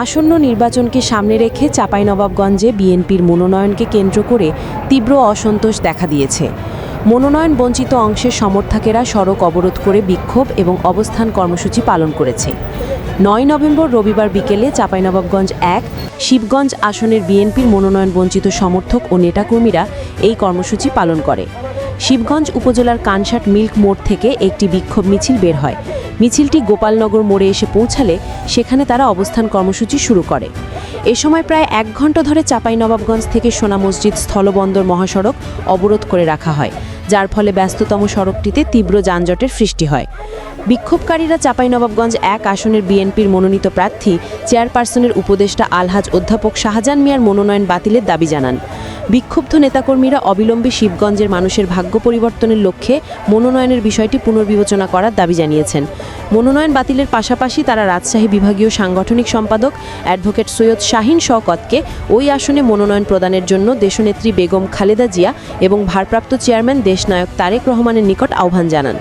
আসন্ন নির্বাচনকে সামনে রেখে চাঁপাইনবাবগঞ্জে বিএনপির মনোনয়নকে কেন্দ্র করে তীব্র অসন্তোষ দেখা দিয়েছে। মনোনয়ন বঞ্চিত অংশের সমর্থকেরা সড়ক অবরোধ করে বিক্ষোভ এবং অবস্থান কর্মসূচি পালন করেছে। নয় নভেম্বর রবিবার বিকেলে চাঁপাইনবাবগঞ্জ এক, শিবগঞ্জ আসনের বিএনপির মনোনয়ন বঞ্চিত সমর্থক ও নেতাকর্মীরা এই কর্মসূচি পালন করে। শিবগঞ্জ উপজেলার কানসাট মিল্ক মোড় থেকে একটি বিক্ষোভ মিছিল বের হয়। মিছিলটি গোপালনগর মোড়ে এসে পৌঁছালে সেখানে তারা অবস্থান কর্মসূচি শুরু করে। এ সময় প্রায় এক ঘণ্টা ধরে চাঁপাইনবাবগঞ্জ থেকে সোনা মসজিদ স্থলবন্দর মহাসড়ক অবরোধ করে রাখা হয়, যার ফলে ব্যস্ততম সড়কটিতে তীব্র যানজটের সৃষ্টি হয়। বিক্ষোভকারীরা চাঁপাইনবাবগঞ্জ এক আসনের বিএনপির মনোনীত প্রার্থী, চেয়ারপারসনের উপদেষ্টা আলহাজ অধ্যাপক শাহজাহান মিয়ার মনোনয়ন বাতিলের দাবি জানান। বিক্ষুব্ধ নেতাকর্মীরা অবিলম্বে শিবগঞ্জের মানুষের ভাগ্য পরিবর্তনের লক্ষ্যে মনোনয়নের বিষয়টি পুনর্বিবেচনা করার দাবি জানিয়েছেন। মনোনয়ন বাতিলের পাশাপাশি তারা রাজশাহী বিভাগীয় সাংগঠনিক সম্পাদক অ্যাডভোকেট সৈয়দ শাহিন শওকতকে ওই আসনে মনোনয়ন প্রদানের জন্য দেশনেত্রী বেগম খালেদা জিয়া এবং ভারপ্রাপ্ত চেয়ারম্যান দেশনায়ক তারেক রহমানের নিকট আহ্বান জানান।